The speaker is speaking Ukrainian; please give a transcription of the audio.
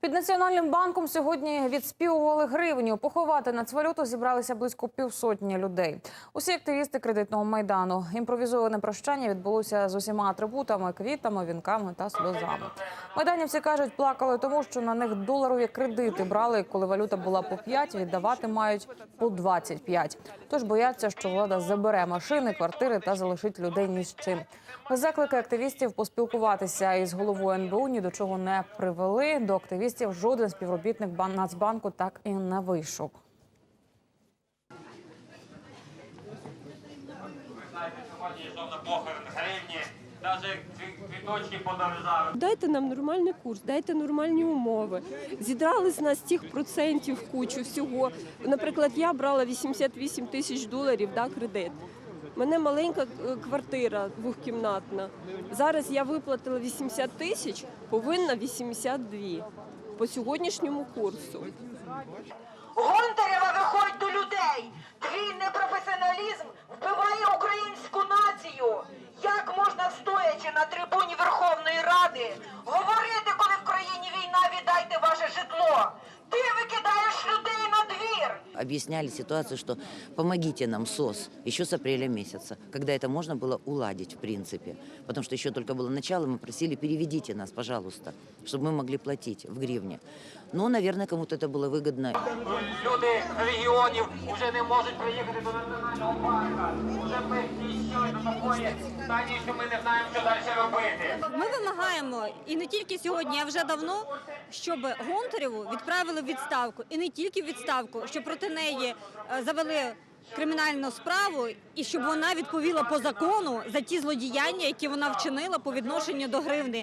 Під Національним банком сьогодні відспівували гривню. Поховати нацвалюту зібралися близько півсотні людей. Усі активісти кредитного майдану. Імпровізоване прощання відбулося з усіма атрибутами, квітами, вінками та сльозами. Майданівці кажуть, плакали тому, що на них доларові кредити брали, коли валюта була по 5, віддавати мають по 25. Тож бояться, що влада забере машини, квартири та залишить людей ні з чим. Заклики активістів поспілкуватися із головою НБУ ні до чого не привели. До активістів жоден співробітник Бан- Нацбанку так і не вийшов. Дайте нам нормальний курс, дайте нормальні умови. Зідрали з нас тих процентів кучу всього. Наприклад, я брала 88 тисяч доларів да, кредит. Мене маленька е, квартира двохкімнатна. Зараз я виплатила 80 тисяч, повинна 82 по сьогоднішньому курсу. объясняли ситуацию, что помогите нам СОС еще с апреля месяца, когда это можно было уладить в принципе. Потому что еще только было начало, мы просили, переведите нас, пожалуйста, чтобы мы могли платить в гривне. Но, наверное, кому-то это было выгодно. Люди регіонів вже не можуть приїхати до національного парка. Вже ми дійшли до такої стадії, що ми не знаємо, що далі робити. Ми вимагаємо і не тільки сьогодні, а вже давно, щоб Гонтареву відправили в відставку, і не тільки в відставку, щоб проти неї е, завели кримінальну справу, і щоб вона відповіла по закону за ті злодіяння, які вона вчинила по відношенню до гривни.